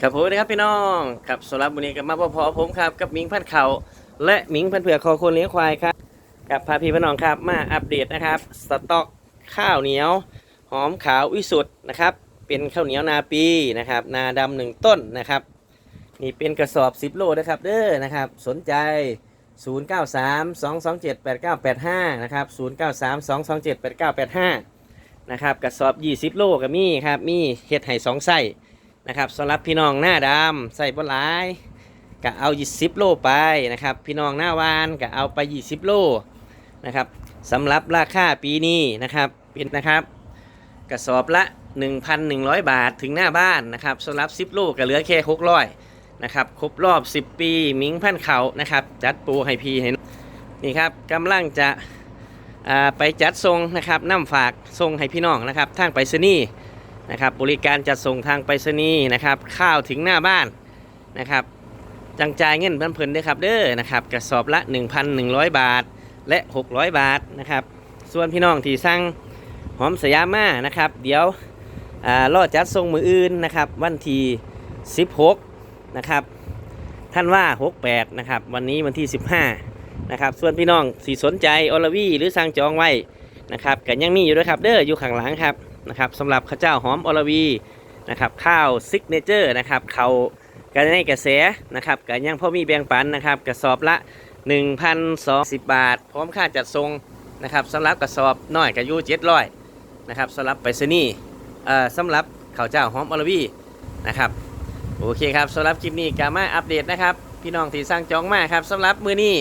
ครับผมนะครับพี่น้องครับสำหรับวันนี้กับมาพอๆผมครับกับมิงพันเขาและมิงพันเผือกคอคนเลี้ยงควายครับกับพาพี่พี่น้องครับมาอัปเดตนะครับ สต็อกข้าวเหนียว หอมขาววิสุทธ์นะครับ เป็นข้าวเหนียวนาปีนะครับ นาดำหนึ่งต้นนะครับ นี่เป็นกระสอบ 10 โลนะครับเด้อนะครับ สนใจ 093 227 8985 นะครับ 093 227 8985 นะครับกระสอบ 20 โลก็มีครับมีเห็ดไห่สองไส้ นะครับสำหรับพี่น้องหน้าดำใส่บนหลายก็เอา 20 โลไปนะครับ พี่น้องหน้าวานก็เอาไป 20 โลนะครับสำหรับราคาปีนี้นะครับเป็นนะครับกระสอบละ 1,100 บาทถึงหน้าบ้านนะครับสำหรับ 10 โลก็เหลือแค่600นะครับครบรอบ 10 ปีมิงพันเขานะครับ จัดปูให้พีให้นี่ครับกำลังจะไปจัดทรงนะครับน้ำฝากทรงให้พี่น้องนะครับทางไปรษณีย์ นะครับบริการจัดส่งทางไปรษณีย์นะครับข้าวถึงหน้าบ้านนะครับจังจ่ายเงินเพิ่นด้วยครับเด้อนะครับกระสอบละ 1,100 บาทและ 600 บาทนะครับส่วนพี่น้องที่สั่งหอมสยามมานะครับ เดี๋ยวอ่ารอจัดทรงมืออื่นนะครับวันที่ 16 นะครับท่านว่า 68 นะครับ วันนี้วันที่ 15 นะครับ ส่วนพี่น้องสีสนใจอลวีหรือสั่งจองไว้นะครับกันยังมีอยู่ด้วยครับเด้ออยู่ข้างหลังครับ นะครับสำหรับข้าวเจ้าหอมอลวีนะครับข้าวซิกเนเจอร์นะครับเขากันในกระแสนะครับกันยังพ่อมีแบ่งปันนะครับกระสอบละ 1,210 บาท พร้อมค่าจัดทรงนะครับสำหรับกระสอบน้อยกับยู700นะครับสำหรับไปรษณีย์เอ่อสำหรับข้าวเจ้าหอมอลวีนะครับโอเคครับสำหรับคลิปนี้กามาอัปเดตนะครับพี่น้องที่สร้างจองมาครับสำหรับมือนี้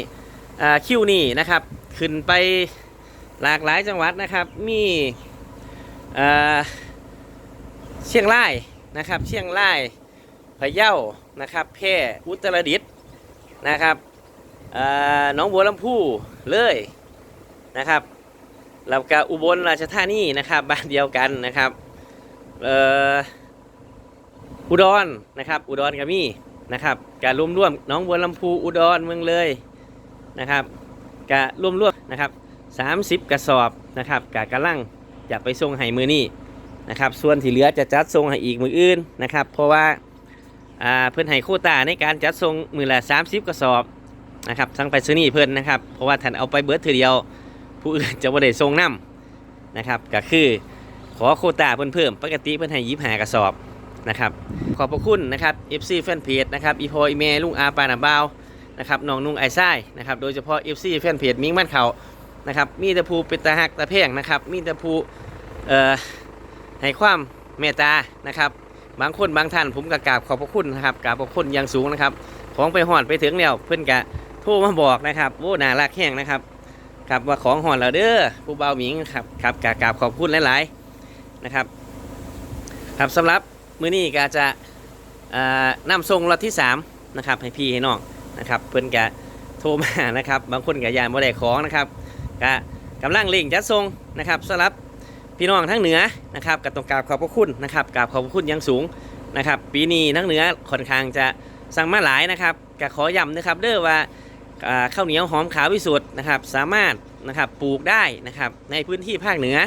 อ่าคิวนี้นะครับขึ้นไปหลากหลายจังหวัดนะครับมี เชียงรายนะครับ เชียงรายพะเยานะครับแพร่อุตรดิตถ์นะครับเอ่องบัวลำพูเลยนะครับแล้วก็อุบลราชธานีนะครับบ้านเดียวกันนะครับอุดรนะครับ อุดรก็มีนะครับการรวมร่วมๆน้องบัวลำพูอุดรเมืองเลยนะครับการรวมร่วมๆนะครับ30กระสอบนะครับกากำลัง จะไปส่งให้มือนี้นะครับ ส่วนที่เหลือจะจัดส่งให้อีกมืออื่นนะครับ เพราะว่าเพื่อนให้โคต้าในการจัดส่งมือละ 30 กระสอบนะครับทั้งไปซื้อนี่เพื่อนนะครับ เพราะว่าท่านเอาไปเบิร์ดทีเดียว ผู้อื่นจะบ่ได้ทรงน้ำนะครับ ก็คือขอโคต้าเพิ่นเพิ่มปกติเพิ่อนให้ยิบหากระสอบนะครับ ขอบพระคุณนะครับ FC แฟนเพจนะครับอีพออีเมลุงอาปานาบาวนะครับน้องนุ่งไอไส้นะครับ โดยเฉพาะ FC แฟนเพจมิงมันเขา นะครับ มีแต่ผู้เป็นตาหักตาเพ่งนะครับ มีแต่ผู้เอ่อให้ความเมตตานะครับ บางคนบางท่านผมก็กราบขอบพระคุณนะครับกราบขอบคุณอย่างสูงนะครับ ของไปหอดไปถึงแล้วเพิ่อนกะโทรมาบอกนะครับโอ้น่ารักแห้งนะครับครับว่าของหอนเราเด้อผู้เบาหมิงครับครับกราบขอบคุณหลาย ๆนะครับ ครับสำหรับมื้อนี้ก็จะอ่านำส่งรถที่3นะครับให้พี่ให้น้องนะครับ เพิ่อนก็โทรมานะครับ บางคนก็ยานบ่ได้ของนะครับ ก็กำลังเร่งจัดส่งนะครับสำหรับพี่น้องทั้งเหนือนะครับก็ต้องกราบขอบพระคุณนะครับกราบขอบพระคุณอย่างสูงนะครับ ปีนี้ทั้งเหนือค่อนข้างจะสั่งมาหลายนะครับก็ขอย้ำนะครับเด้อว่าข้าวเหนียวหอมขาววิสุทธ์นะครับ สามารถนะครับปลูกได้นะครับในพื้นที่ภาคเหนือ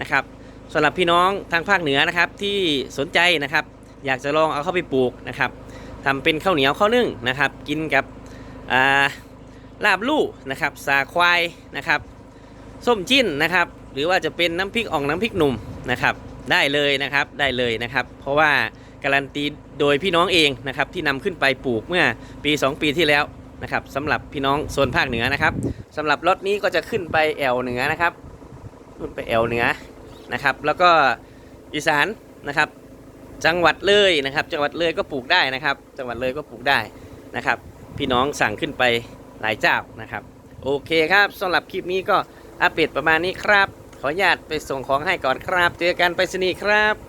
นะครับสำหรับพี่น้องทางภาคเหนือนะครับที่สนใจนะครับ อยากจะลองเอาเข้าไปปลูกนะครับทำเป็นข้าวเหนียวข้าวนึ่งนะครับ กินกับลาบลู่นะครับสาควายนะครับ ส้มจิ้นนะครับ หรือว่าจะเป็นน้ำพริกอ่องน้ำพริกหนุ่มนะครับ ได้เลยนะครับได้เลยนะครับ เพราะว่าการันตีโดยพี่น้องเองนะครับ ที่นำขึ้นไปปลูกเมื่อปี 2 ปีที่แล้วนะครับสำหรับพี่น้องโซนภาคเหนือนะครับสำหรับรถนี้ก็จะขึ้นไปแอวเหนือนะครับขึ้นไปแอวเหนือนะครับ แล้วก็อีสานนะครับ จังหวัดเลยนะครับ จังหวัดเลยก็ปลูกได้นะครับ จังหวัดเลยก็ปลูกได้นะครับ พี่น้องสั่งขึ้นไปหลายเจ้านะครับ โอเคครับสำหรับคลิปนี้ก็ อัปเดตประมาณนี้ครับ ขออนุญาตไปส่งของให้ก่อนครับ เจอกันไปสนีครับ